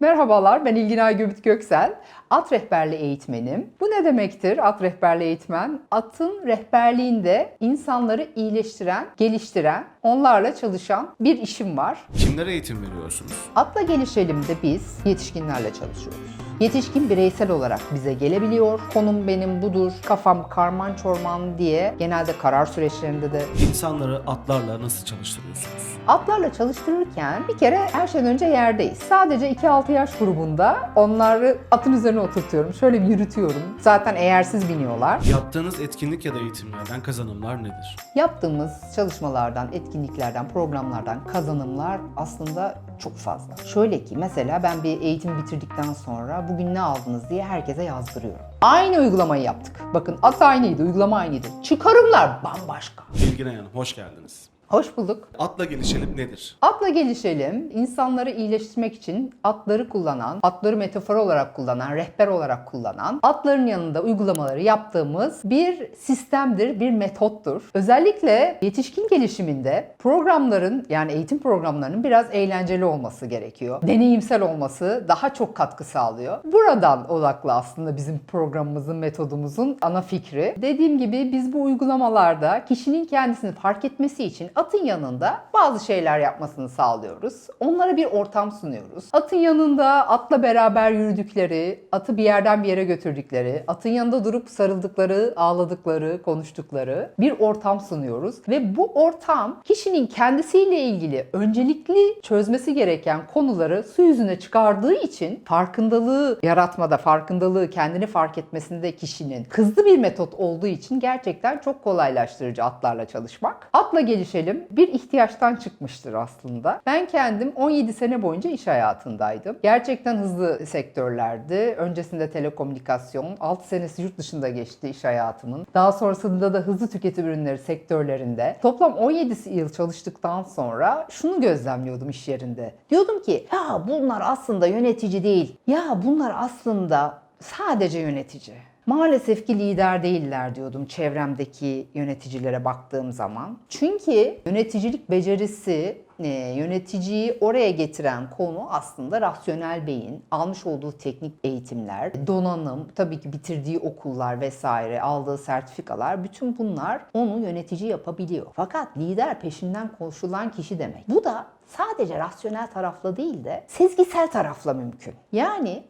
Merhabalar, ben İlginay Göbüt Göksel. At rehberli eğitmenim. Bu ne demektir at rehberli eğitmen? Atın rehberliğinde insanları iyileştiren, geliştiren, onlarla çalışan bir işim var. Kimlere eğitim veriyorsunuz? Atla Gelişelim'de biz yetişkinlerle çalışıyoruz. Yetişkin bireysel olarak bize gelebiliyor. Konum benim budur, kafam karman çorman diye genelde karar süreçlerinde de İnsanları atlarla nasıl çalıştırıyorsunuz? Atlarla çalıştırırken bir kere her şeyden önce yerdeyiz. Sadece 2-6 yaş grubunda onları atın üzerine oturtuyorum. Şöyle bir yürütüyorum. Zaten eğersiz biniyorlar. Yaptığınız etkinlik ya da eğitimlerden kazanımlar nedir? Yaptığımız çalışmalardan, etkinliklerden, programlardan kazanımlar aslında çok fazla. Şöyle ki mesela ben bir eğitim bitirdikten sonra bugün ne aldınız diye herkese yazdırıyorum. Aynı uygulamayı yaptık. Bakın at aynıydı, uygulama aynıydı. Çıkarımlar bambaşka. Bilgine Hanım hoş geldiniz. Hoş bulduk. Atla gelişelim nedir? Atla gelişelim, insanları iyileştirmek için atları kullanan, atları metafor olarak kullanan, rehber olarak kullanan, atların yanında uygulamaları yaptığımız bir sistemdir, bir metottur. Özellikle yetişkin gelişiminde programların yani eğitim programlarının biraz eğlenceli olması gerekiyor. Deneyimsel olması daha çok katkı sağlıyor. Buradan odaklı aslında bizim programımızın, metodumuzun ana fikri. Dediğim gibi biz bu uygulamalarda kişinin kendisini fark etmesi için atın yanında bazı şeyler yapmasını sağlıyoruz. Onlara bir ortam sunuyoruz. Atın yanında atla beraber yürüdükleri, atı bir yerden bir yere götürdükleri, atın yanında durup sarıldıkları, ağladıkları, konuştukları bir ortam sunuyoruz. Ve bu ortam kişinin kendisiyle ilgili öncelikli çözmesi gereken konuları su yüzüne çıkardığı için farkındalığı yaratmada, farkındalığı kendini fark etmesinde kişinin hızlı bir metot olduğu için gerçekten çok kolaylaştırıcı atlarla çalışmak. Atla gelişelim bir ihtiyaçtan çıkmıştır aslında. Ben kendim 17 sene boyunca iş hayatındaydım. Gerçekten hızlı sektörlerdi. Öncesinde telekomünikasyon, 6 senesi yurt dışında geçti iş hayatımın. Daha sonrasında da hızlı tüketim ürünleri sektörlerinde. Toplam 17 yıl çalıştıktan sonra şunu gözlemliyordum iş yerinde. Diyordum ki ya bunlar aslında yönetici değil. Ya bunlar aslında sadece yönetici. Maalesef ki lider değiller diyordum çevremdeki yöneticilere baktığım zaman. Çünkü yöneticilik becerisi, e, yöneticiyi oraya getiren konu aslında rasyonel beyin, almış olduğu teknik eğitimler, donanım, tabii ki bitirdiği okullar vesaire, aldığı sertifikalar bütün bunlar onu yönetici yapabiliyor. Fakat lider peşinden koşulan kişi demek. Bu da sadece rasyonel tarafla değil de sezgisel tarafla mümkün. Yani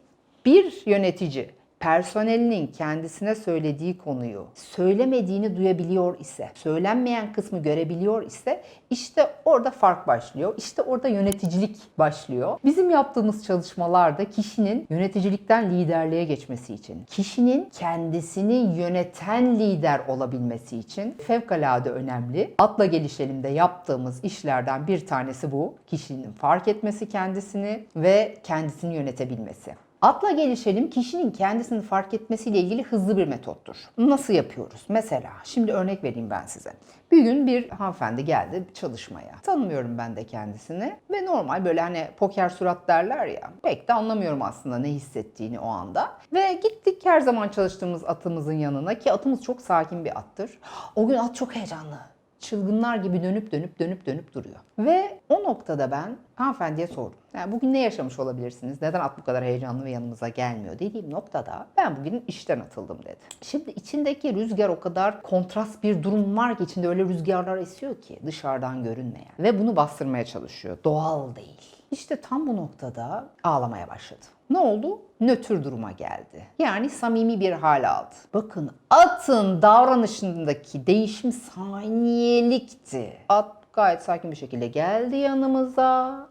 bir yönetici personelinin kendisine söylediği konuyu söylemediğini duyabiliyor ise, söylenmeyen kısmı görebiliyor ise işte orada fark başlıyor. İşte orada yöneticilik başlıyor. Bizim yaptığımız çalışmalarda kişinin yöneticilikten liderliğe geçmesi için, kişinin kendisini yöneten lider olabilmesi için fevkalade önemli. Atla gelişelimde yaptığımız işlerden bir tanesi bu. Kişinin fark etmesi kendisini ve kendisini yönetebilmesi. Atla gelişelim kişinin kendisini fark etmesiyle ilgili hızlı bir metottur. Nasıl yapıyoruz? Mesela şimdi örnek vereyim ben size. Bir gün bir hanımefendi geldi çalışmaya. Tanımıyorum ben de kendisini ve normal böyle hani poker surat derler ya. Pek de anlamıyorum aslında ne hissettiğini o anda. Ve gittik her zaman çalıştığımız atımızın yanına ki atımız çok sakin bir attır. O gün at çok heyecanlı çılgınlar gibi dönüp dönüp dönüp dönüp duruyor. Ve o noktada ben hanımefendiye sordum. Yani bugün ne yaşamış olabilirsiniz? Neden at bu kadar heyecanlı ve yanımıza gelmiyor dediğim noktada ben bugün işten atıldım dedi. Şimdi içindeki rüzgar o kadar kontrast bir durum var ki içinde öyle rüzgarlar esiyor ki dışarıdan görünmeyen. Ve bunu bastırmaya çalışıyor. Doğal değil. İşte tam bu noktada ağlamaya başladı. Ne oldu? Nötr duruma geldi. Yani samimi bir hal aldı. Bakın atın davranışındaki değişim saniyelikti. At gayet sakin bir şekilde geldi yanımıza.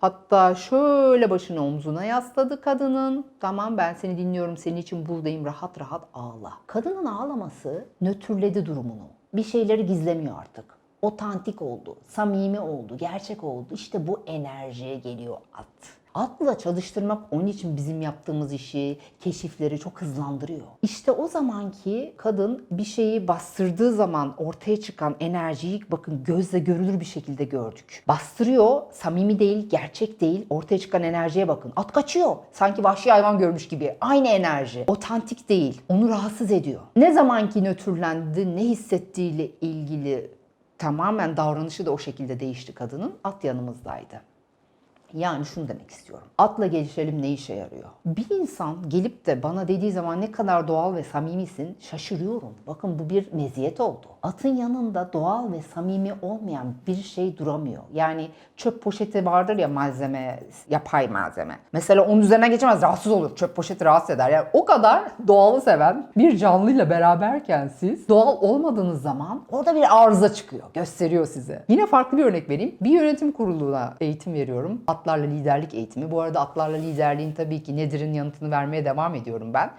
Hatta şöyle başını omzuna yasladı kadının. Tamam ben seni dinliyorum, senin için buradayım, rahat rahat ağla. Kadının ağlaması nötrledi durumunu. Bir şeyleri gizlemiyor artık. Otantik oldu, samimi oldu, gerçek oldu. İşte bu enerjiye geliyor at. Atla çalıştırmak onun için bizim yaptığımız işi, keşifleri çok hızlandırıyor. İşte o zamanki kadın bir şeyi bastırdığı zaman ortaya çıkan enerjiyi bakın gözle görülür bir şekilde gördük. Bastırıyor, samimi değil, gerçek değil. Ortaya çıkan enerjiye bakın. At kaçıyor. Sanki vahşi hayvan görmüş gibi. Aynı enerji. Otantik değil. Onu rahatsız ediyor. Ne zamanki nötrlendi, ne hissettiğiyle ilgili tamamen davranışı da o şekilde değişti kadının. At yanımızdaydı. Yani şunu demek istiyorum. Atla gelişelim ne işe yarıyor? Bir insan gelip de bana dediği zaman ne kadar doğal ve samimisin şaşırıyorum. Bakın bu bir meziyet oldu. Atın yanında doğal ve samimi olmayan bir şey duramıyor. Yani çöp poşeti vardır ya malzeme, yapay malzeme. Mesela onun üzerine geçemez rahatsız olur. Çöp poşeti rahatsız eder. Yani o kadar doğalı seven bir canlıyla beraberken siz doğal olmadığınız zaman orada bir arıza çıkıyor. Gösteriyor size. Yine farklı bir örnek vereyim. Bir yönetim kuruluna eğitim veriyorum. Atlarla liderlik eğitimi. Bu arada atlarla liderliğin tabii ki nedir'in yanıtını vermeye devam ediyorum ben.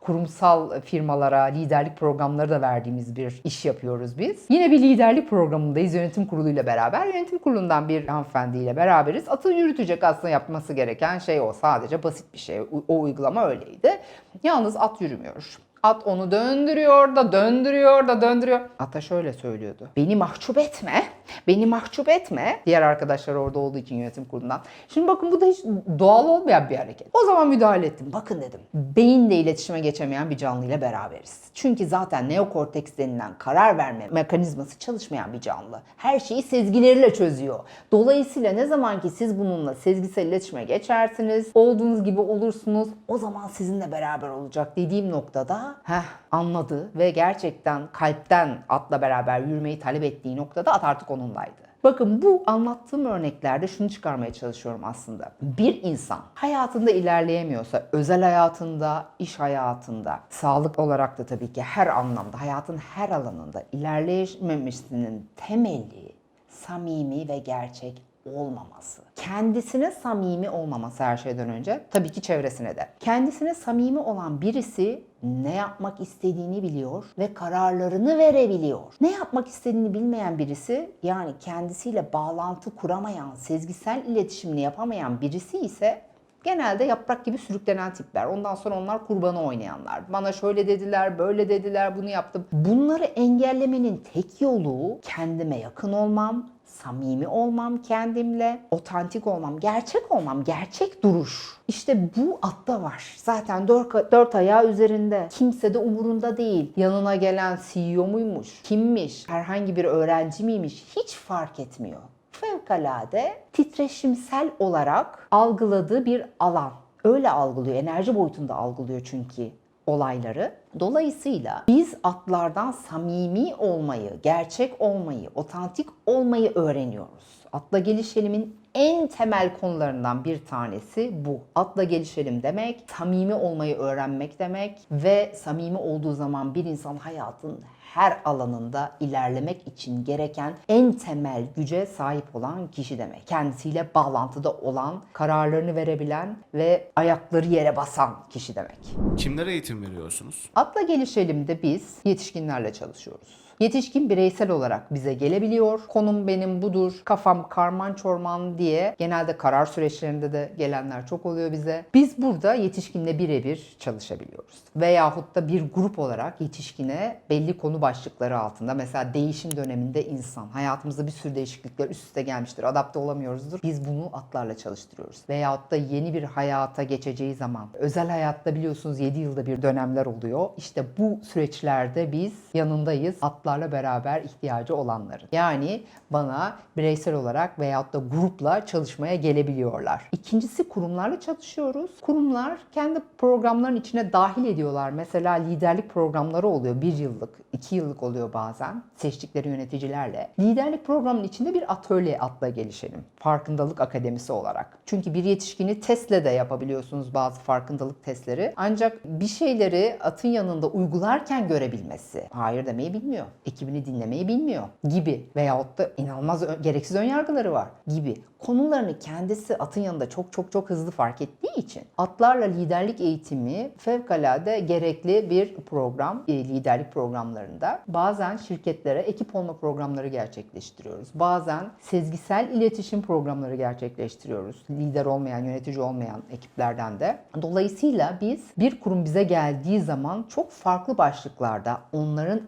Kurumsal firmalara liderlik programları da verdiğimiz bir iş yapıyoruz biz. Yine bir liderlik programındayız yönetim kuruluyla beraber. Yönetim kurulundan bir hanımefendiyle beraberiz. Atı yürütecek aslında yapması gereken şey o. Sadece basit bir şey. O uygulama öyleydi. Yalnız at yürümüyor. At onu döndürüyor da döndürüyor da döndürüyor. Ata şöyle söylüyordu. Beni mahcup etme. Beni mahcup etme. Diğer arkadaşlar orada olduğu için yönetim kurulundan. Şimdi bakın bu da hiç doğal olmayan bir hareket. O zaman müdahale ettim. Bakın dedim. Beyinle iletişime geçemeyen bir canlıyla beraberiz. Çünkü zaten neokorteks denilen karar verme mekanizması çalışmayan bir canlı. Her şeyi sezgileriyle çözüyor. Dolayısıyla ne zaman ki siz bununla sezgisel iletişime geçersiniz, olduğunuz gibi olursunuz, o zaman sizinle beraber olacak dediğim noktada heh, anladı ve gerçekten kalpten atla beraber yürümeyi talep ettiği noktada at artık onundaydı. Bakın bu anlattığım örneklerde şunu çıkarmaya çalışıyorum aslında. Bir insan hayatında ilerleyemiyorsa, özel hayatında, iş hayatında, sağlık olarak da tabii ki her anlamda, hayatın her alanında ilerleyememesinin temeli samimi ve gerçek olmaması. Kendisine samimi olmaması her şeyden önce tabii ki çevresine de. Kendisine samimi olan birisi ne yapmak istediğini biliyor ve kararlarını verebiliyor. Ne yapmak istediğini bilmeyen birisi yani kendisiyle bağlantı kuramayan, sezgisel iletişimini yapamayan birisi ise Genelde yaprak gibi sürüklenen tipler. Ondan sonra onlar kurbanı oynayanlar. Bana şöyle dediler, böyle dediler, bunu yaptım. Bunları engellemenin tek yolu kendime yakın olmam, samimi olmam kendimle, otantik olmam, gerçek olmam, gerçek duruş. İşte bu atta var. Zaten dört, dört ayağı üzerinde. Kimse de umurunda değil. Yanına gelen CEO muymuş, kimmiş, herhangi bir öğrenci miymiş hiç fark etmiyor fevkalade titreşimsel olarak algıladığı bir alan. Öyle algılıyor, enerji boyutunda algılıyor çünkü olayları. Dolayısıyla biz atlardan samimi olmayı, gerçek olmayı, otantik olmayı öğreniyoruz. Atla gelişelimin en temel konularından bir tanesi bu. Atla gelişelim demek, samimi olmayı öğrenmek demek ve samimi olduğu zaman bir insan hayatın her alanında ilerlemek için gereken en temel güce sahip olan kişi demek. Kendisiyle bağlantıda olan, kararlarını verebilen ve ayakları yere basan kişi demek. Kimlere eğitim veriyorsunuz? Atla gelişelimde biz yetişkinlerle çalışıyoruz. Yetişkin bireysel olarak bize gelebiliyor. Konum benim budur, kafam karman çorman diye genelde karar süreçlerinde de gelenler çok oluyor bize. Biz burada yetişkinle birebir çalışabiliyoruz. Veyahut da bir grup olarak yetişkine belli konu başlıkları altında mesela değişim döneminde insan, hayatımızda bir sürü değişiklikler üst üste gelmiştir, adapte olamıyoruzdur. Biz bunu atlarla çalıştırıyoruz. Veyahut da yeni bir hayata geçeceği zaman, özel hayatta biliyorsunuz 7 yılda bir dönemler oluyor. İşte bu süreçlerde biz yanındayız atlarla beraber ihtiyacı olanların. Yani bana bireysel olarak veyahut da grupla çalışmaya gelebiliyorlar. İkincisi kurumlarla çalışıyoruz. Kurumlar kendi programların içine dahil ediyorlar. Mesela liderlik programları oluyor. Bir yıllık, iki yıllık oluyor bazen seçtikleri yöneticilerle. Liderlik programının içinde bir atölye atla gelişelim. Farkındalık akademisi olarak. Çünkü bir yetişkini testle de yapabiliyorsunuz bazı farkındalık testleri. Ancak bir şeyleri atın yanında uygularken görebilmesi. Hayır demeyi bilmiyor. Ekibini dinlemeyi bilmiyor gibi. Veyahut da inanılmaz gereksiz önyargıları var gibi. Konularını kendisi atın yanında çok çok çok hızlı fark ettiği için atlarla liderlik eğitimi fevkalade gerekli bir program e, liderlik programlarında. Bazen şirketlere ekip olma programları gerçekleştiriyoruz. Bazen sezgisel iletişim programları gerçekleştiriyoruz. Lider olmayan, yönetici olmayan ekiplerden de. Dolayısıyla biz bir kurum bize geldiği zaman çok farklı başlıklarda onların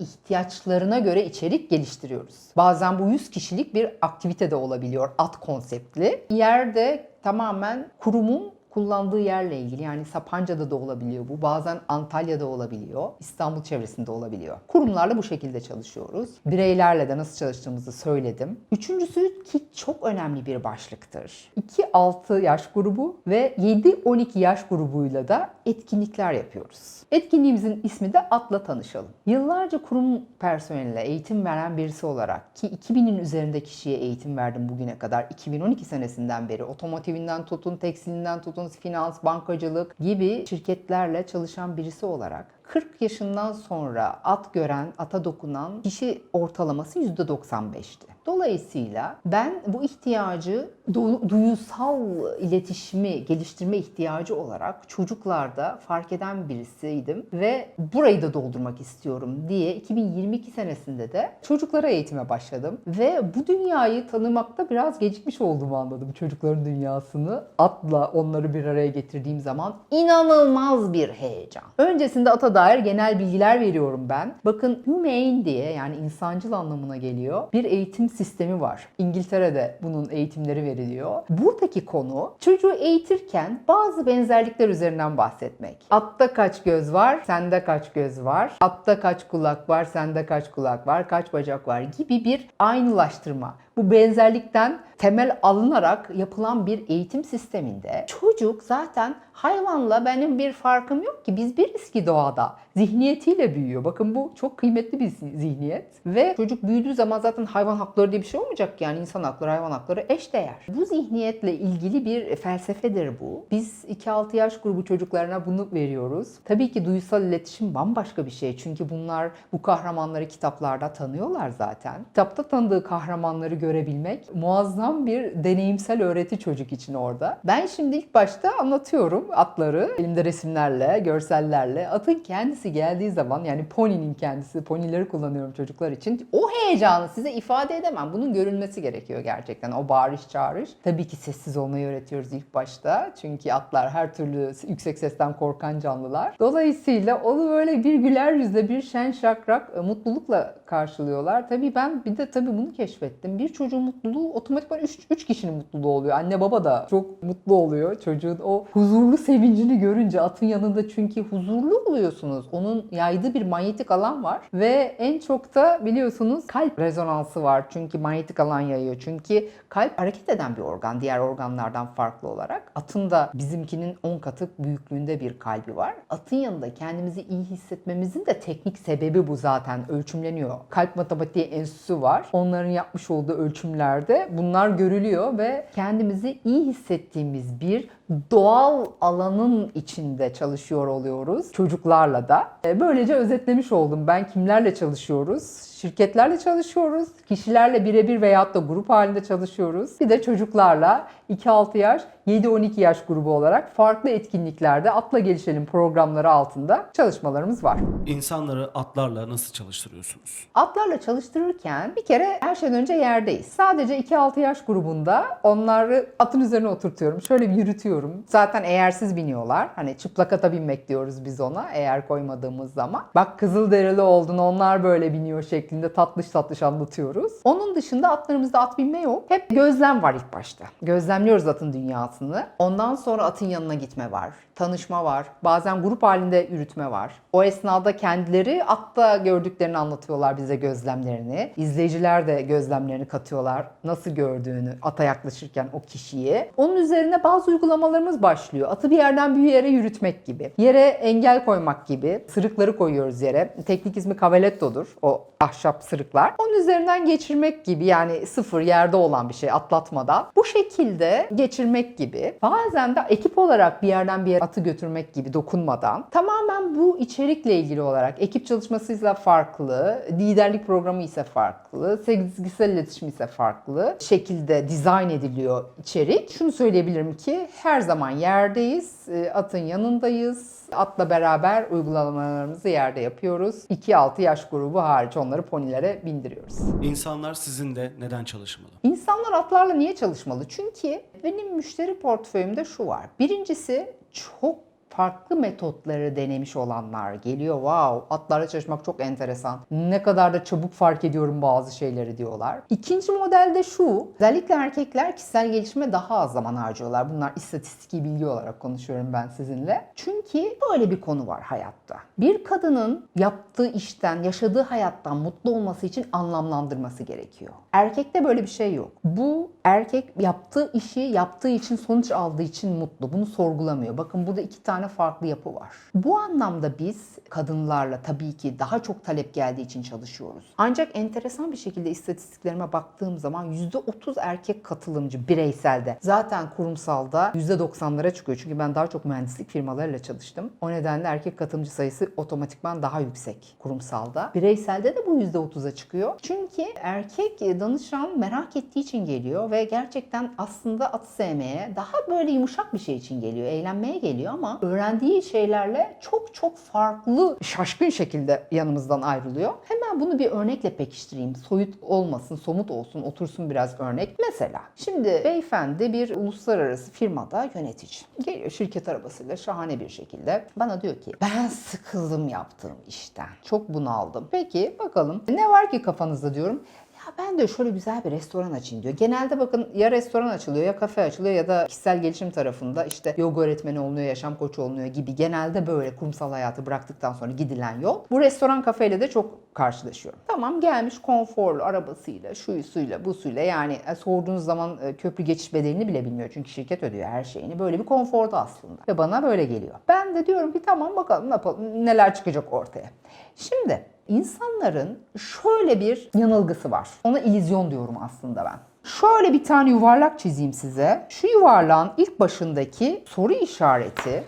ihtiyaçlarına göre içerik geliştiriyoruz. Bazen bu 100 kişilik bir aktivite de olabiliyor at konseptli. Yerde tamamen kurumun kullandığı yerle ilgili yani Sapanca'da da olabiliyor bu. Bazen Antalya'da olabiliyor. İstanbul çevresinde olabiliyor. Kurumlarla bu şekilde çalışıyoruz. Bireylerle de nasıl çalıştığımızı söyledim. Üçüncüsü ki çok önemli bir başlıktır. 2-6 yaş grubu ve 7-12 yaş grubuyla da etkinlikler yapıyoruz. Etkinliğimizin ismi de Atla Tanışalım. Yıllarca kurum personeline eğitim veren birisi olarak ki 2000'in üzerinde kişiye eğitim verdim bugüne kadar 2012 senesinden beri otomotivinden tutun, tekstilinden tutun, finans, bankacılık gibi şirketlerle çalışan birisi olarak 40 yaşından sonra at gören, ata dokunan kişi ortalaması %95'ti. Dolayısıyla ben bu ihtiyacı du- duyusal iletişimi geliştirme ihtiyacı olarak çocuklarda fark eden birisiydim ve burayı da doldurmak istiyorum diye 2022 senesinde de çocuklara eğitime başladım ve bu dünyayı tanımakta biraz gecikmiş olduğumu anladım çocukların dünyasını. Atla onları bir araya getirdiğim zaman inanılmaz bir heyecan. Öncesinde ata dair genel bilgiler veriyorum ben. Bakın humane diye yani insancıl anlamına geliyor. Bir eğitim sistemi var. İngiltere'de bunun eğitimleri veriliyor. Buradaki konu çocuğu eğitirken bazı benzerlikler üzerinden bahsetmek. Atta kaç göz var, sende kaç göz var. Atta kaç kulak var, sende kaç kulak var, kaç bacak var gibi bir aynılaştırma. Bu benzerlikten temel alınarak yapılan bir eğitim sisteminde çocuk zaten hayvanla benim bir farkım yok ki biz biriz ki doğada zihniyetiyle büyüyor. Bakın bu çok kıymetli bir zihniyet ve çocuk büyüdüğü zaman zaten hayvan hakları diye bir şey olmayacak yani insan hakları hayvan hakları eşdeğer. Bu zihniyetle ilgili bir felsefedir bu. Biz 2-6 yaş grubu çocuklarına bunu veriyoruz. Tabii ki duysal iletişim bambaşka bir şey çünkü bunlar bu kahramanları kitaplarda tanıyorlar zaten. Kitapta tanıdığı kahramanları görebilmek muazzam bir deneyimsel öğreti çocuk için orada. Ben şimdi ilk başta anlatıyorum atları elimde resimlerle, görsellerle. Atın kendisi geldiği zaman yani poninin kendisi, ponileri kullanıyorum çocuklar için. O heyecanı size ifade edemem. Bunun görülmesi gerekiyor gerçekten. O bağırış çağırış. Tabii ki sessiz olmayı öğretiyoruz ilk başta. Çünkü atlar her türlü yüksek sesten korkan canlılar. Dolayısıyla onu böyle bir güler yüzle, bir şen şakrak e, mutlulukla karşılıyorlar. Tabii ben bir de tabii bunu keşfettim. Bir çocuğun mutluluğu otomatikman 3 kişinin mutluluğu oluyor. Anne baba da çok mutlu oluyor. Çocuğun o huzurlu sevincini görünce atın yanında çünkü huzurlu oluyorsunuz. Onun yaydığı bir manyetik alan var ve en çok da biliyorsunuz kalp rezonansı var. Çünkü manyetik alan yayıyor. Çünkü kalp hareket eden bir organ diğer organlardan farklı olarak. Atın da bizimkinin 10 katı büyüklüğünde bir kalbi var. Atın yanında kendimizi iyi hissetmemizin de teknik sebebi bu zaten ölçümleniyor. Kalp Matematiği Enstitüsü var. Onların yapmış olduğu ölçümlerde bunlar görülüyor ve kendimizi iyi hissettiğimiz bir doğal alanın içinde çalışıyor oluyoruz çocuklarla da. E, Böylece özetlemiş oldum. Ben kimlerle çalışıyoruz? Şirketlerle çalışıyoruz, kişilerle birebir veyahut da grup halinde çalışıyoruz. Bir de çocuklarla 2-6 yaş, 7-12 yaş grubu olarak farklı etkinliklerde Atla Gelişelim programları altında çalışmalarımız var. İnsanları atlarla nasıl çalıştırıyorsunuz? Atlarla çalıştırırken bir kere her şeyden önce yerdeyiz. Sadece 2-6 yaş grubunda onları atın üzerine oturtuyorum. Şöyle bir yürütüyorum. Zaten eğersiz biniyorlar. Hani çıplak ata binmek diyoruz biz ona eğer koymadığımız zaman. Bak Kızılderili oldun onlar böyle biniyor şeklinde tatlış tatlış anlatıyoruz. Onun dışında atlarımızda at binme yok. Hep gözlem var ilk başta. Gözlemliyoruz atın dünyasını. Ondan sonra atın yanına gitme var. Tanışma var. Bazen grup halinde yürütme var. O esnada kendileri atta gördüklerini anlatıyorlar bize gözlemlerini. İzleyiciler de gözlemlerini katıyorlar. Nasıl gördüğünü ata yaklaşırken o kişiyi. Onun üzerine bazı uygulamalarımız başlıyor. Atı bir yerden bir yere yürütmek gibi. Yere engel koymak gibi. Sırıkları koyuyoruz yere. Teknik ismi cavaletto'dur. O ahşap sırıklar. Onun üzerinden geçirmek gibi yani sıfır yerde olan bir şey atlatmadan. Bu şekilde geçirmek gibi. Bazen de ekip olarak bir yerden bir yere atı götürmek gibi dokunmadan. Tamamen bu içerikle ilgili olarak ekip çalışmasıyla farklı, liderlik programı ise farklı, sezgisel iletişim ise farklı şekilde dizayn ediliyor içerik. Şunu söyleyebilirim ki her zaman yerdeyiz, e, atın yanındayız. Atla beraber uygulamalarımızı yerde yapıyoruz. 2-6 yaş grubu hariç onları ponilere bindiriyoruz. İnsanlar sizinle neden çalışmalı? İnsanlar atlarla niye çalışmalı? Çünkü benim müşteri portföyümde şu var. Birincisi çok farklı metotları denemiş olanlar geliyor. Wow, atlarla çalışmak çok enteresan. Ne kadar da çabuk fark ediyorum bazı şeyleri diyorlar. İkinci modelde şu. Özellikle erkekler kişisel gelişime daha az zaman harcıyorlar. Bunlar istatistiki bilgi olarak konuşuyorum ben sizinle. Çünkü böyle bir konu var hayatta. Bir kadının yaptığı işten, yaşadığı hayattan mutlu olması için anlamlandırması gerekiyor. Erkekte böyle bir şey yok. Bu erkek yaptığı işi yaptığı için sonuç aldığı için mutlu. Bunu sorgulamıyor. Bakın burada iki tane farklı yapı var. Bu anlamda biz kadınlarla tabii ki daha çok talep geldiği için çalışıyoruz. Ancak enteresan bir şekilde istatistiklerime baktığım zaman %30 erkek katılımcı bireyselde. Zaten kurumsalda %90'lara çıkıyor. Çünkü ben daha çok mühendislik firmalarıyla çalıştım. O nedenle erkek katılımcı sayısı otomatikman daha yüksek kurumsalda. Bireyselde de bu %30'a çıkıyor. Çünkü erkek danışan merak ettiği için geliyor ve gerçekten aslında at sevmeye, daha böyle yumuşak bir şey için geliyor, eğlenmeye geliyor ama öğrendiği şeylerle çok çok farklı, şaşkın şekilde yanımızdan ayrılıyor. Hemen bunu bir örnekle pekiştireyim. Soyut olmasın, somut olsun, otursun biraz örnek. Mesela şimdi beyefendi bir uluslararası firmada yönetici. Geliyor şirket arabasıyla şahane bir şekilde. Bana diyor ki ben sıkıldım yaptığım işten. Çok bunaldım. Peki bakalım ne var ki kafanızda diyorum. Ya ben de şöyle güzel bir restoran açayım diyor. Genelde bakın ya restoran açılıyor ya kafe açılıyor ya da kişisel gelişim tarafında işte yoga öğretmeni olunuyor, yaşam koçu olunuyor gibi genelde böyle kurumsal hayatı bıraktıktan sonra gidilen yol. Bu restoran kafeyle de çok karşılaşıyorum. Tamam gelmiş konforlu arabasıyla, şuyusuyla, busuyla yani e, sorduğunuz zaman e, köprü geçiş bedelini bile bilmiyor. Çünkü şirket ödüyor her şeyini. Böyle bir konforda aslında. Ve bana böyle geliyor. Ben de diyorum ki tamam bakalım ne yapalım, neler çıkacak ortaya. Şimdi insanların şöyle bir yanılgısı var. Ona illüzyon diyorum aslında ben. Şöyle bir tane yuvarlak çizeyim size. Şu yuvarlağın ilk başındaki soru işareti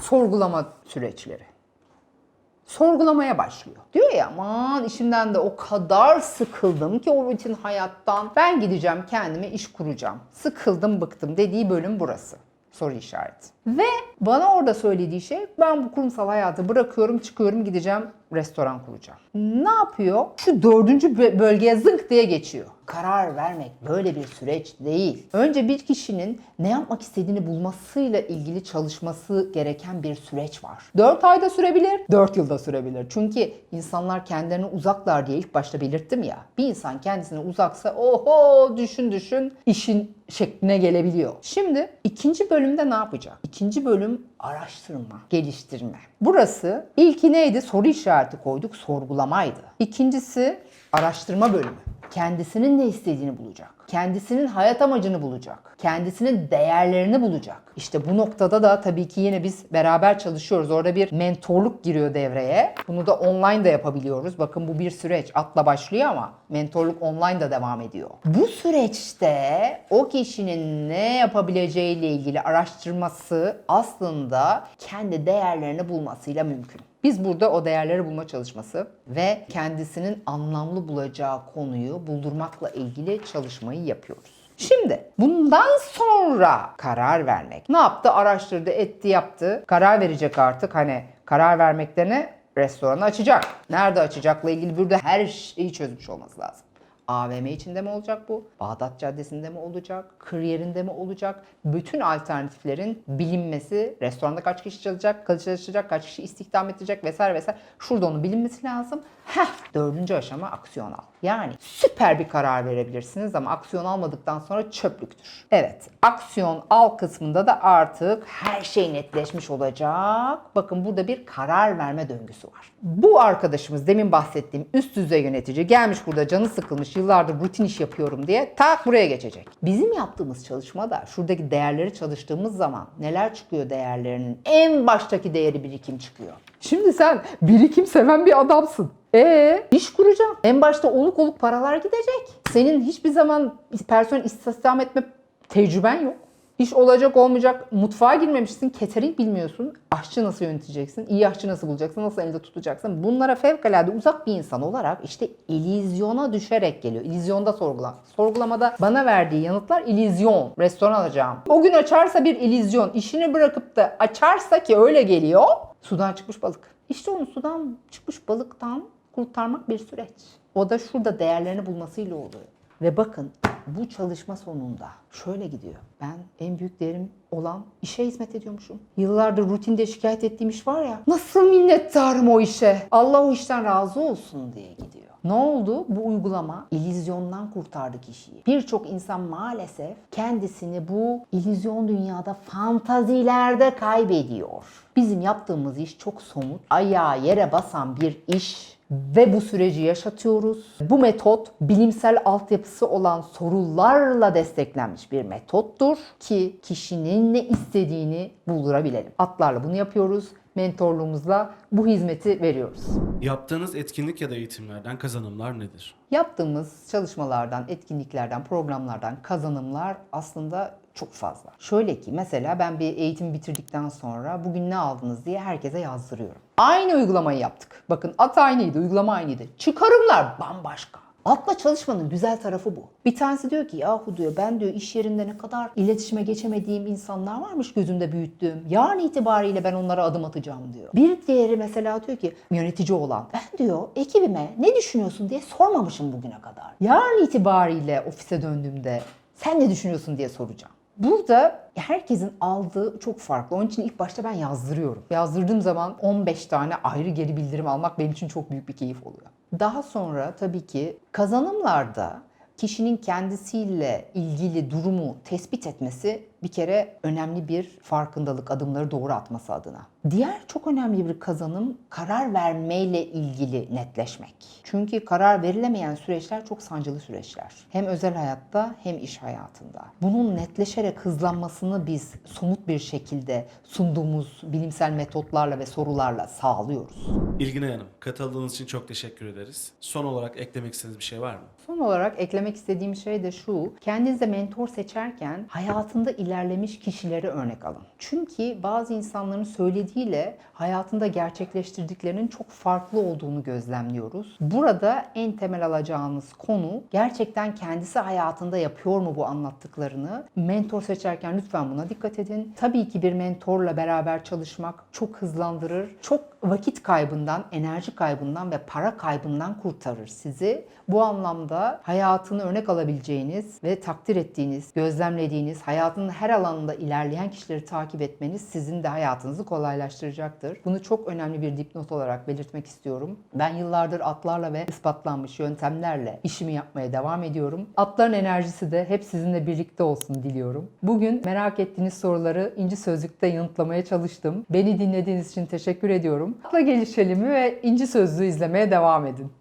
sorgulama süreçleri sorgulamaya başlıyor. Diyor ya aman işimden de o kadar sıkıldım ki o rutin hayattan ben gideceğim kendime iş kuracağım. Sıkıldım bıktım dediği bölüm burası. Soru işareti. Ve bana orada söylediği şey ben bu kurumsal hayatı bırakıyorum çıkıyorum gideceğim restoran kuracağım. Ne yapıyor? Şu dördüncü bö- bölgeye zınk diye geçiyor. Karar vermek böyle bir süreç değil. Önce bir kişinin ne yapmak istediğini bulmasıyla ilgili çalışması gereken bir süreç var. 4 ayda sürebilir, 4 yılda sürebilir. Çünkü insanlar kendilerini uzaklar diye ilk başta belirttim ya. Bir insan kendisine uzaksa oho düşün düşün işin şekline gelebiliyor. Şimdi ikinci bölümde ne yapacak? İkinci bölüm araştırma, geliştirme. Burası ilki neydi? Soru işareti koyduk, sorgulamaydı. İkincisi araştırma bölümü. Kendisinin ne istediğini bulacak. Kendisinin hayat amacını bulacak. Kendisinin değerlerini bulacak. İşte bu noktada da tabii ki yine biz beraber çalışıyoruz. Orada bir mentorluk giriyor devreye. Bunu da online da yapabiliyoruz. Bakın bu bir süreç. Atla başlıyor ama mentorluk online da devam ediyor. Bu süreçte o kişinin ne yapabileceğiyle ilgili araştırması aslında kendi değerlerini bulmasıyla mümkün. Biz burada o değerleri bulma çalışması ve kendisinin anlamlı bulacağı konuyu buldurmakla ilgili çalışmayı yapıyoruz. Şimdi bundan sonra karar vermek. Ne yaptı? Araştırdı, etti, yaptı. Karar verecek artık. Hani karar vermekte ne? Restoranı açacak. Nerede açacakla ilgili burada her şeyi çözmüş olması lazım. AVM içinde mi olacak bu? Bağdat Caddesi'nde mi olacak? Kır yerinde mi olacak? Bütün alternatiflerin bilinmesi, restoranda kaç kişi çalışacak, kaç çalışacak, kaç kişi istihdam edecek vesaire vesaire. Şurada onun bilinmesi lazım. Heh, dördüncü aşama aksiyon al. Yani süper bir karar verebilirsiniz ama aksiyon almadıktan sonra çöplüktür. Evet, aksiyon al kısmında da artık her şey netleşmiş olacak. Bakın burada bir karar verme döngüsü var. Bu arkadaşımız demin bahsettiğim üst düzey yönetici gelmiş burada canı sıkılmış yıllardır rutin iş yapıyorum diye tak buraya geçecek. Bizim yaptığımız çalışmada şuradaki değerleri çalıştığımız zaman neler çıkıyor değerlerinin? En baştaki değeri birikim çıkıyor. Şimdi sen birikim seven bir adamsın. Ee, iş kuracağım. En başta oluk oluk paralar gidecek. Senin hiçbir zaman personel istihdam etme tecrüben yok. İş olacak olmayacak mutfağa girmemişsin, catering bilmiyorsun. Aşçı nasıl yöneteceksin, iyi aşçı nasıl bulacaksın, nasıl elde tutacaksın. Bunlara fevkalade uzak bir insan olarak işte illüzyona düşerek geliyor. İllüzyonda sorgula. Sorgulamada bana verdiği yanıtlar illüzyon. Restoran alacağım. O gün açarsa bir illüzyon. İşini bırakıp da açarsa ki öyle geliyor. Sudan çıkmış balık. İşte onu sudan çıkmış balıktan kurtarmak bir süreç. O da şurada değerlerini bulmasıyla oluyor. Ve bakın bu çalışma sonunda şöyle gidiyor. Ben en büyük değerim olan işe hizmet ediyormuşum. Yıllardır rutinde şikayet ettiğim iş var ya. Nasıl minnettarım o işe. Allah o işten razı olsun diye. Ne oldu? Bu uygulama illüzyondan kurtardı kişiyi. Birçok insan maalesef kendisini bu illüzyon dünyada fantazilerde kaybediyor. Bizim yaptığımız iş çok somut, ayağa yere basan bir iş ve bu süreci yaşatıyoruz. Bu metot bilimsel altyapısı olan sorularla desteklenmiş bir metottur ki kişinin ne istediğini buldurabilelim. Atlarla bunu yapıyoruz. Mentorluğumuzla bu hizmeti veriyoruz. Yaptığınız etkinlik ya da eğitimlerden kazanımlar nedir? Yaptığımız çalışmalardan, etkinliklerden, programlardan kazanımlar aslında çok fazla. Şöyle ki mesela ben bir eğitim bitirdikten sonra bugün ne aldınız diye herkese yazdırıyorum. Aynı uygulamayı yaptık. Bakın at aynıydı, uygulama aynıydı. Çıkarımlar bambaşka. Atla çalışmanın güzel tarafı bu. Bir tanesi diyor ki yahu diyor ben diyor iş yerinde ne kadar iletişime geçemediğim insanlar varmış gözümde büyüttüğüm. Yarın itibariyle ben onlara adım atacağım diyor. Bir diğeri mesela diyor ki yönetici olan ben diyor ekibime ne düşünüyorsun diye sormamışım bugüne kadar. Yarın itibariyle ofise döndüğümde sen ne düşünüyorsun diye soracağım. Burada herkesin aldığı çok farklı. Onun için ilk başta ben yazdırıyorum. Yazdırdığım zaman 15 tane ayrı geri bildirim almak benim için çok büyük bir keyif oluyor. Daha sonra tabii ki kazanımlarda kişinin kendisiyle ilgili durumu tespit etmesi bir kere önemli bir farkındalık adımları doğru atması adına. Diğer çok önemli bir kazanım karar vermeyle ilgili netleşmek. Çünkü karar verilemeyen süreçler çok sancılı süreçler. Hem özel hayatta hem iş hayatında. Bunun netleşerek hızlanmasını biz somut bir şekilde sunduğumuz bilimsel metotlarla ve sorularla sağlıyoruz. İlgin Hanım, katıldığınız için çok teşekkür ederiz. Son olarak eklemek istediğiniz bir şey var mı? Son olarak eklemek istediğim şey de şu. Kendinize mentor seçerken hayatında ilerlemiş kişileri örnek alın. Çünkü bazı insanların söylediğiyle hayatında gerçekleştirdiklerinin çok farklı olduğunu gözlemliyoruz. Burada en temel alacağınız konu gerçekten kendisi hayatında yapıyor mu bu anlattıklarını? Mentor seçerken lütfen buna dikkat edin. Tabii ki bir mentorla beraber çalışmak çok hızlandırır. Çok vakit kaybından, enerji kaybından ve para kaybından kurtarır sizi. Bu anlamda hayatını örnek alabileceğiniz ve takdir ettiğiniz, gözlemlediğiniz, hayatının her alanında ilerleyen kişileri takip etmeniz sizin de hayatınızı kolaylaştıracaktır. Bunu çok önemli bir dipnot olarak belirtmek istiyorum. Ben yıllardır atlarla ve ispatlanmış yöntemlerle işimi yapmaya devam ediyorum. Atların enerjisi de hep sizinle birlikte olsun diliyorum. Bugün merak ettiğiniz soruları İnci Sözlük'te yanıtlamaya çalıştım. Beni dinlediğiniz için teşekkür ediyorum. Atla gelişelim ve İnci Sözlüğü izlemeye devam edin.